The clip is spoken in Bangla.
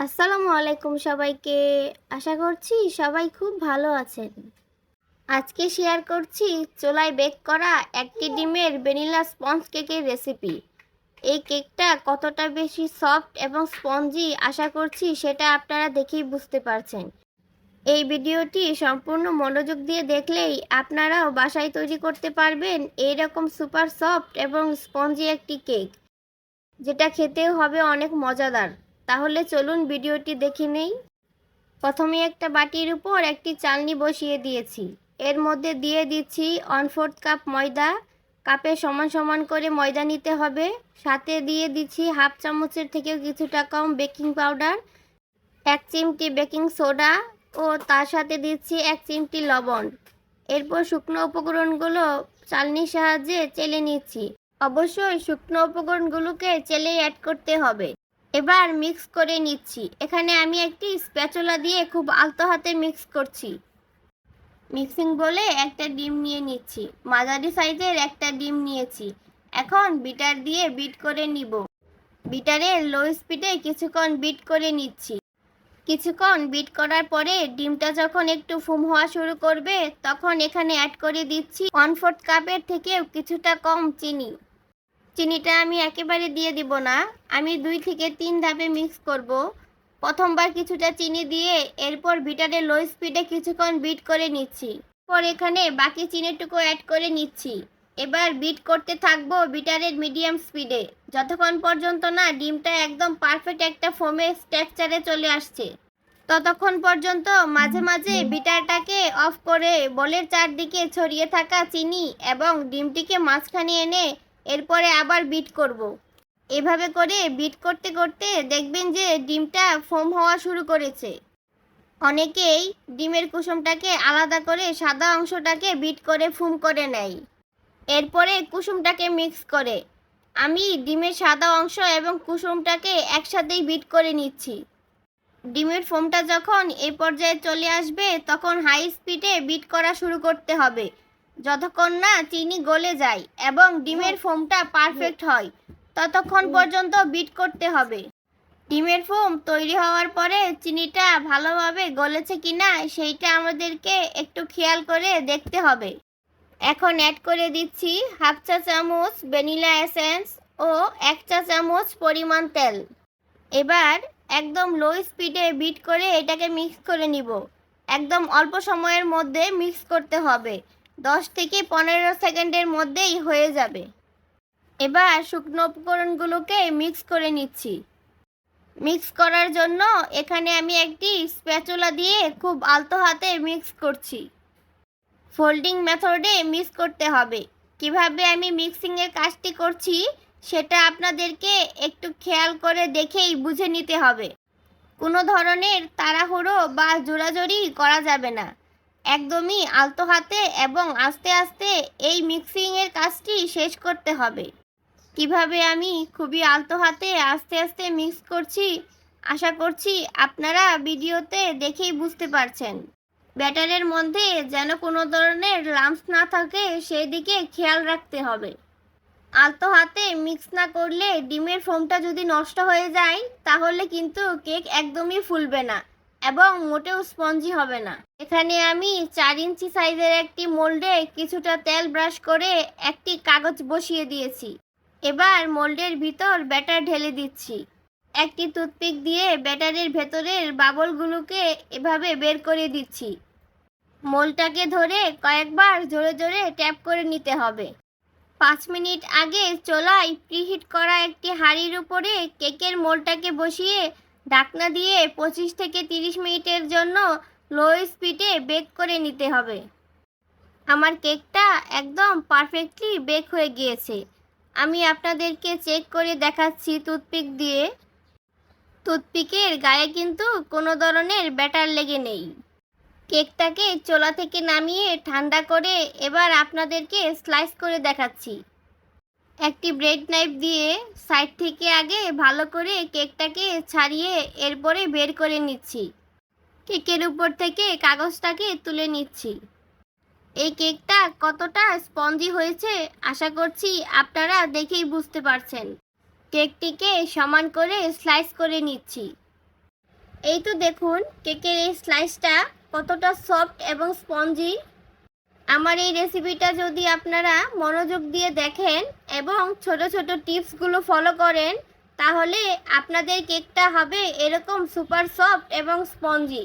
আসসালামু আলাইকুম সবাইকে। আশা করছি সবাই খুব ভালো আছেন। আজকে শেয়ার করছি চোলায় বেক করা একটি ডিমের ভ্যানিলা স্পঞ্জ কেকের রেসিপি এই কেকটা কতটা বেশি সফট এবং স্পঞ্জি আশা করছি সেটা আপনারা দেখেই বুঝতে পারছেন। এই ভিডিওটি সম্পূর্ণ মনোযোগ দিয়ে দেখলেই আপনারাও বাসায় তৈরি করতে পারবেন এইরকম সুপার সফট এবং স্পঞ্জি একটি কেক যেটা খেতেও হবে অনেক মজাদার। তাহলে চলুন ভিডিওটি দেখে নেই। প্রথমে একটা বাটির উপর একটি চালনি বসিয়ে দিয়েছি। এর মধ্যে দিয়ে দিচ্ছি ওয়ান ফোর্থ কাপ ময়দা। কাপে সমান সমান করে ময়দা নিতে হবে। সাথে দিয়ে দিচ্ছি হাফ চামচের থেকেও কিছুটা কম বেকিং পাউডার এক চিমটি বেকিং সোডা ও তার সাথে দিচ্ছি এক চিমটি লবণ। এরপর শুকনো উপকরণগুলো চালনির সাহায্যে চেলে নিচ্ছি। অবশ্যই শুকনো উপকরণগুলোকে চেলে অ্যাড করতে হবে। এবার মিক্স করে নিচ্ছি। এখানে আমি একটি স্প্যাচুলা দিয়ে খুব আলতো হাতে মিক্স করছি। মিক্সিং বলে একটা ডিম নিয়ে নিচ্ছি। মাঝারি সাইজের একটা ডিম নিয়েছি। এখন বিটার দিয়ে বিট করে নিব। বিটারের লো স্পিডে কিছুক্ষণ বিট করে নিচ্ছি। কিছুক্ষণ বিট করার পরে ডিমটা যখন একটু ফুম হওয়া শুরু করবে, তখন এখানে অ্যাড করে দিচ্ছি ওয়ান ফোর্থ কাপের থেকেও কিছুটা কম চিনি। চিনিটা আমি একেবারে দিয়ে দিব না। আমি দুই থেকে তিন ধাপে মিক্স করব। প্রথমবার কিছুটা চিনি দিয়ে এরপর বিটারে লো স্পিডে কিছুক্ষণ বিট করে নিচ্ছি। পর এখানে বাকি চিনিটুকু অ্যাড করে নিচ্ছি। এবার বিট করতে থাকব বিটারের মিডিয়াম স্পিডে যতক্ষণ পর্যন্ত না ডিমটা একদম পারফেক্ট একটা ফোমে স্ট্রাকচারে চলে আসছে, ততক্ষণ পর্যন্ত মাঝে মাঝে বিটারটাকে অফ করে বলের চারদিকে ছড়িয়ে থাকা চিনি এবং ডিমটিকে মাঝখানে এনে এরপরে আবার বিট করব। এভাবে করে বিট করতে করতে দেখবেন যে ডিমটা ফোম হওয়া শুরু করেছে। অনেকেই ডিমের কুসুমটাকে আলাদা করে সাদা অংশটাকে বিট করে ফুম করে নেয়। এরপরে কুসুমটাকে মিক্স করে। আমি ডিমের সাদা অংশ এবং কুসুমটাকে একসাথেই বিট করে নিচ্ছি। ডিমের ফোমটা যখন এ পর্যায়ে চলে আসবে, তখন হাই স্পিডে বিট করা শুরু করতে হবে। যতক্ষণ না চিনি গলে যায় এবং ডিমের ফোমটা পারফেক্ট হয় ততক্ষণ পর্যন্ত বিট করতে হবে। ডিমের ফোম তৈরি হওয়ার পরে চিনিটা ভালোভাবে গলেছে কিনা সেইটা আমাদেরকে একটু খেয়াল করে দেখতে হবে। এখন অ্যাড করে দিচ্ছি হাফ চা চামচ ভ্যানিলা এসেন্স ও এক চা চামচ পরিমাণ তেল। এবার একদম লো স্পিডে বিট করে এটাকে মিক্স করে নিব। একদম অল্প সময়ের মধ্যে মিক্স করতে হবে। দশ থেকে পনেরো সেকেন্ডের মধ্যেই হয়ে যাবে। এবার শুকনো উপকরণগুলোকে মিক্স করে নিচ্ছি। মিক্স করার জন্য এখানে আমি একটি স্প্যাচুলা দিয়ে খুব আলতো হাতে মিক্স করছি। ফোল্ডিং মেথডে মিক্স করতে হবে। কীভাবে আমি মিক্সিংয়ের কাজটি করছি, সেটা আপনাদেরকে একটু খেয়াল করে দেখেই বুঝে নিতে হবে। কোনো ধরনের তাড়াহুড়ো বা জোরাজোরি করা যাবে না। একদমই আলতো হাতে এবং আস্তে আস্তে এই মিক্সিংয়ের কাজটি শেষ করতে হবে। কীভাবে আমি খুবই আলতো হাতে আস্তে আস্তে মিক্স করছি, আশা করছি আপনারা ভিডিওতে দেখেই বুঝতে পারছেন। ব্যাটারের মধ্যে যেন কোনো ধরনের লাম্পস না থাকে সেই দিকে খেয়াল রাখতে হবে। আলতো হাতে মিক্স না করলে ডিমের ফোমটা যদি নষ্ট হয়ে যায়, তাহলে কিন্তু কেক একদমই ফুলবে না এবং মোটেও স্পঞ্জি হবে না। এখানে আমি চার ইঞ্চি সাইজের একটি মোল্ডে কিছুটা তেল ব্রাশ করে একটি কাগজ বসিয়ে দিয়েছি। এবার মোল্ডের ভিতর ব্যাটার ঢেলে দিচ্ছি। একটি টুথপিক দিয়ে ব্যাটারের ভেতরের বাবলগুলোকে এভাবে বের করে দিচ্ছি। মোলটাকে ধরে কয়েকবার জোরে জোরে ট্যাপ করে নিতে হবে। পাঁচ মিনিট আগে চোলায় প্রিহিট করা একটি হাঁড়ির উপরে কেকের মোলটাকে বসিয়ে ঢাকনা দিয়ে পঁচিশ থেকে তিরিশ মিনিটের জন্য লো স্পিডে বেক করে নিতে হবে। আমার কেকটা একদম পারফেক্টলি বেক হয়ে গিয়েছে। আমি আপনাদেরকে চেক করে দেখাচ্ছি টুথপিক দিয়ে। টুথপিকের গায়ে কিন্তু কোনো ধরনের ব্যাটার লেগে নেই। কেকটাকে চোলা থেকে নামিয়ে ঠান্ডা করে এবার আপনাদেরকে স্লাইস করে দেখাচ্ছি। একটি ব্রেড নাইফ দিয়ে সাইড থেকে আগে ভালো করে কেকটাকে ছাড়িয়ে এরপরে বের করে নিচ্ছি। কেকের উপর থেকে কাগজটাকে তুলে নিচ্ছি। এই কেকটা কতটা স্পঞ্জি হয়েছে আশা করছি আপনারা দেখেই বুঝতে পারছেন। কেকটিকে সমান করে স্লাইস করে নিচ্ছি। এই তো দেখুন, কেকের এই স্লাইসটা কতটা সফট এবং স্পঞ্জি। আমার এই রেসিপিটা যদি আপনারা মনোযোগ দিয়ে দেখেন এবং ছোট ছোট টিপসগুলো ফলো করেন তাহলে আপনাদের কেকটা হবে এরকম সুপার সফট এবং স্পঞ্জি।